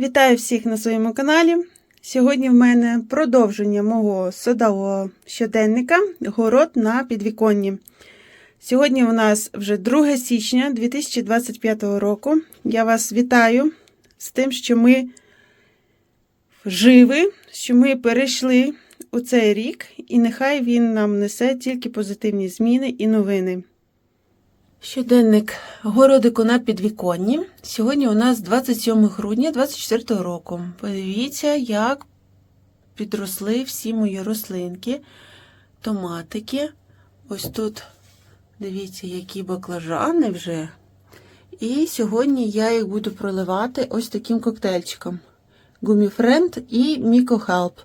Вітаю всіх на своєму каналі. Сьогодні в мене продовження мого садового щоденника Город на підвіконні. Сьогодні у нас вже 2 січня 2025 року. Я вас вітаю з тим, що ми живі, що ми перейшли у цей рік, і нехай він нам несе тільки позитивні зміни і новини. Щоденник городику на підвіконні. Сьогодні у нас 27 грудня 2024 року. Подивіться, як підросли всі мої рослинки, томатики. Ось тут, дивіться, які баклажани вже. І сьогодні я їх буду проливати ось таким коктейльчиком. Гуміфренд і Мікохелп.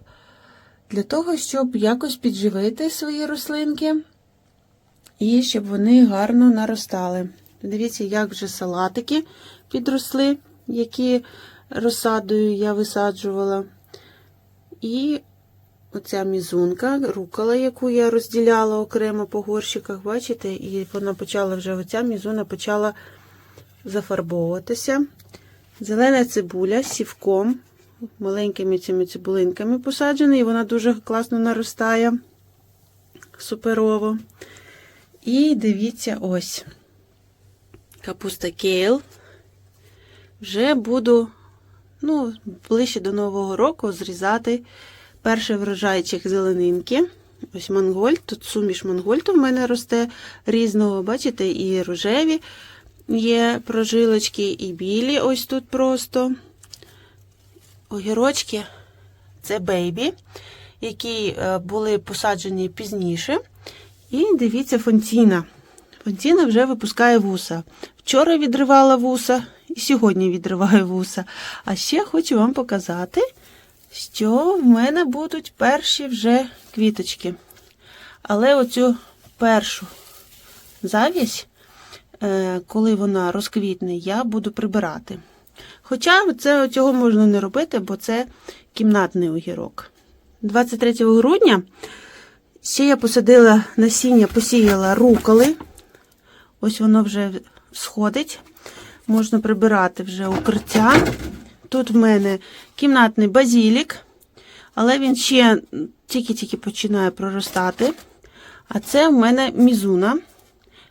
Для того, щоб якось підживити свої рослинки і щоб вони гарно наростали. Дивіться, як вже салатики підросли, які розсадою я висаджувала. І оця мізунка, рукола, яку я розділяла окремо по горщиках, бачите, і вона почала вже оця мізуна почала зафарбовуватися. Зелена цибуля сівком, маленькими цими цибулинками посаджена, і вона дуже класно наростає. Суперово. І дивіться ось. Капуста кейл. Вже буду, ну, ближче до Нового року зрізати перший врожайчик зеленинки. Ось мангольд. Тут суміш мангольту в мене росте різного, бачите, і рожеві є прожилочки, і білі ось тут просто. Огірочки це бейбі, які були посаджені пізніше. І дивіться, фонтіна. Фонтіна вже випускає вуса. Вчора відривала вуса і сьогодні відриває вуса. А ще хочу вам показати, що в мене будуть перші вже квіточки. Але оцю першу завість, коли вона розквітне, я буду прибирати. Хоча це цього можна не робити, бо це кімнатний огірок. 23 грудня. Ще я посадила насіння, посіяла руколи. Ось воно вже сходить. Можна прибирати вже укриття. Тут в мене кімнатний базілік, але він ще тільки-тільки починає проростати. А це в мене мізуна,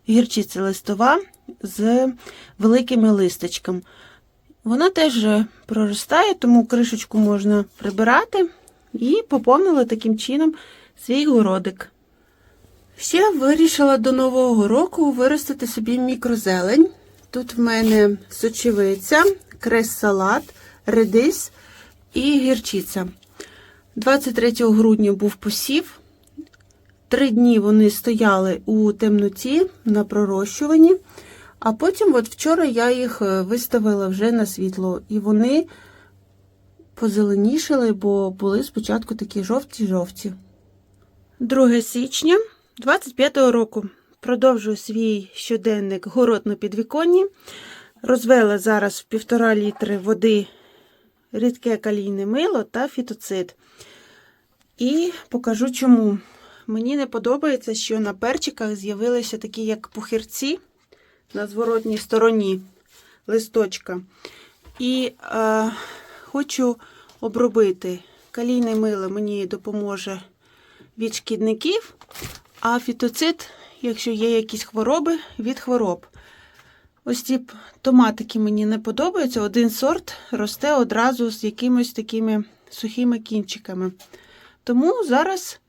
гірчиця листова з великими листочками. Вона теж проростає, тому кришечку можна прибирати і поповнила таким чином свій городик. Ще вирішила до Нового року виростити собі мікрозелень. Тут в мене сочевиця, крес-салат, редис і гірчиця. 23 грудня був посів. Три дні вони стояли у темноті на пророщуванні, а потім, от вчора, я їх виставила вже на світло, і вони позеленішали, бо були спочатку такі жовті-жовті. 2 січня 25 року продовжую свій щоденник город на підвіконні. Розвела зараз в півтора літри води рідке калійне мило та фітоцид. І покажу чому. Мені не подобається, що на перчиках з'явилися такі, як пухирці на зворотній стороні листочка. І е, хочу обробити калійне мило мені допоможе від шкідників, а фітоцид, якщо є якісь хвороби, від хвороб. Ось ці томатики мені не подобаються. Один сорт росте одразу з якимись такими сухими кінчиками. Тому зараз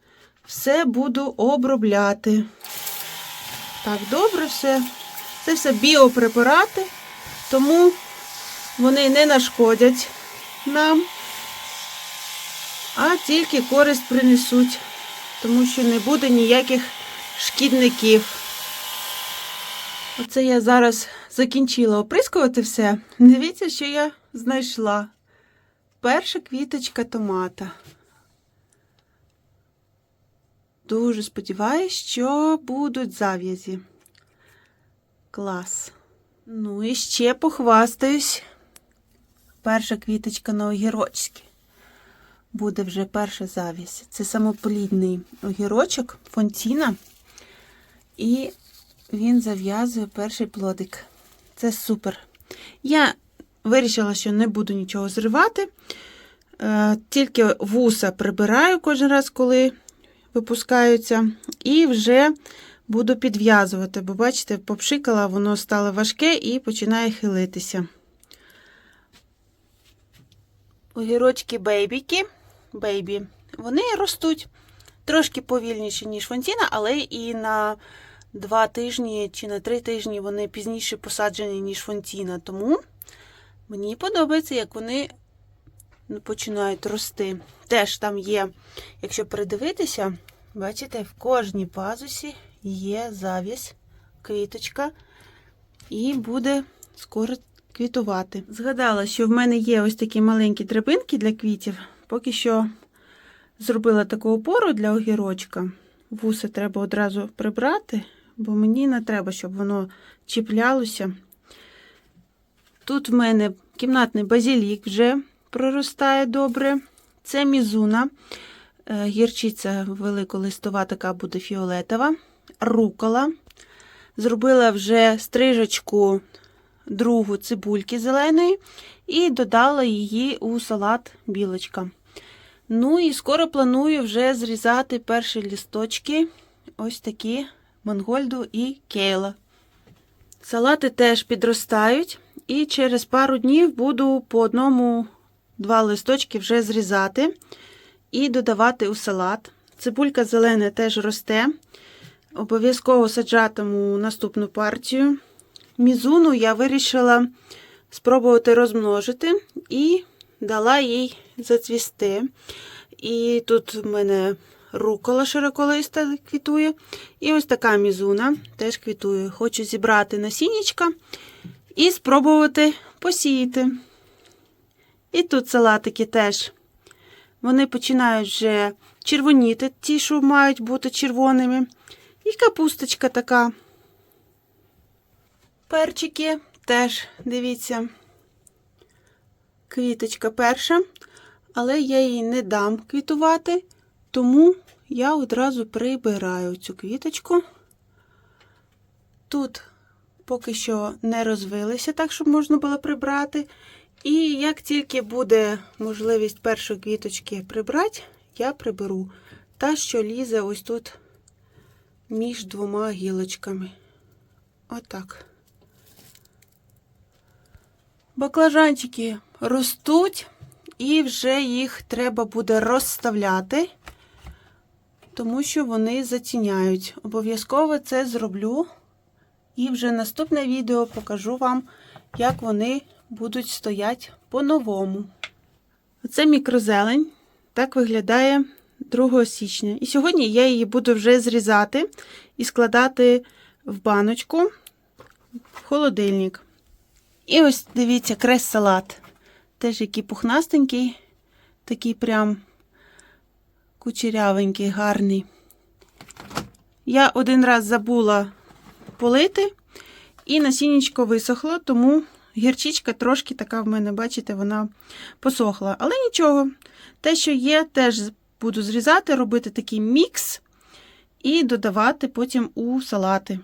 все буду обробляти. Так, добре все. Це все біопрепарати, тому вони не нашкодять нам, а тільки користь принесуть тому що не буде ніяких шкідників. Оце я зараз закінчила оприскувати все. Дивіться, що я знайшла. Перша квіточка томата. Дуже сподіваюся, що будуть зав'язі. Клас. Ну і ще похвастаюсь. Перша квіточка на огірочки буде вже перша завість. Це самоплідний огірочок, фонтіна, і він зав'язує перший плодик. Це супер. Я вирішила, що не буду нічого зривати. Е, Тільки вуса прибираю кожен раз, коли випускаються, і вже буду підв'язувати, бо, бачите, попшикала, воно стало важке і починає хилитися. Огірочки бейбіки, бейбі, вони ростуть трошки повільніше, ніж фонтіна, але і на два тижні чи на три тижні вони пізніше посаджені, ніж фонтіна. Тому мені подобається, як вони починають рости. Теж там є, якщо придивитися, бачите, в кожній пазусі є завість, квіточка, і буде скоро квітувати. Згадала, що в мене є ось такі маленькі драбинки для квітів. Поки що зробила таку опору для огірочка. Вуси треба одразу прибрати, бо мені не треба, щоб воно чіплялося. Тут в мене кімнатний базілік вже проростає добре. Це мізуна, Е, гірчиця великолистова, така буде фіолетова, рукола. Зробила вже стрижечку другу цибульки зеленої і додала її у салат білочка. Ну і скоро планую вже зрізати перші лісточки, ось такі мангольду і кейла. Салати теж підростають, і через пару днів буду по одному-два листочки вже зрізати і додавати у салат. Цибулька зелена теж росте. Обов'язково саджатиму наступну партію. Мізуну я вирішила спробувати розмножити і дала їй зацвісти. І тут в мене рукола широколиста квітує. І ось така мізуна теж квітує. Хочу зібрати насіннячка і спробувати посіяти. І тут салатики теж. Вони починають вже червоніти, ті, що мають бути червоними. І капусточка така. Перчики теж, дивіться, квіточка перша, але я її не дам квітувати, тому я одразу прибираю цю квіточку. Тут поки що не розвилися, так, щоб можна було прибрати. І як тільки буде можливість першої квіточки прибрати, я приберу та, що лізе ось тут між двома гілочками. Отак. Баклажанчики ростуть, і вже їх треба буде розставляти, тому що вони затіняють. Обов'язково це зроблю. І вже наступне відео покажу вам, як вони будуть стояти по-новому. Оце мікрозелень. Так виглядає 2 січня. І сьогодні я її буду вже зрізати і складати в баночку в холодильник. І ось дивіться, крес-салат. Теж який пухнастенький, такий прям кучерявенький, гарний. Я один раз забула полити, і насіннячко висохло, тому гірчичка трошки така в мене, бачите, вона посохла. Але нічого, те, що є, теж буду зрізати, робити такий мікс і додавати потім у салати.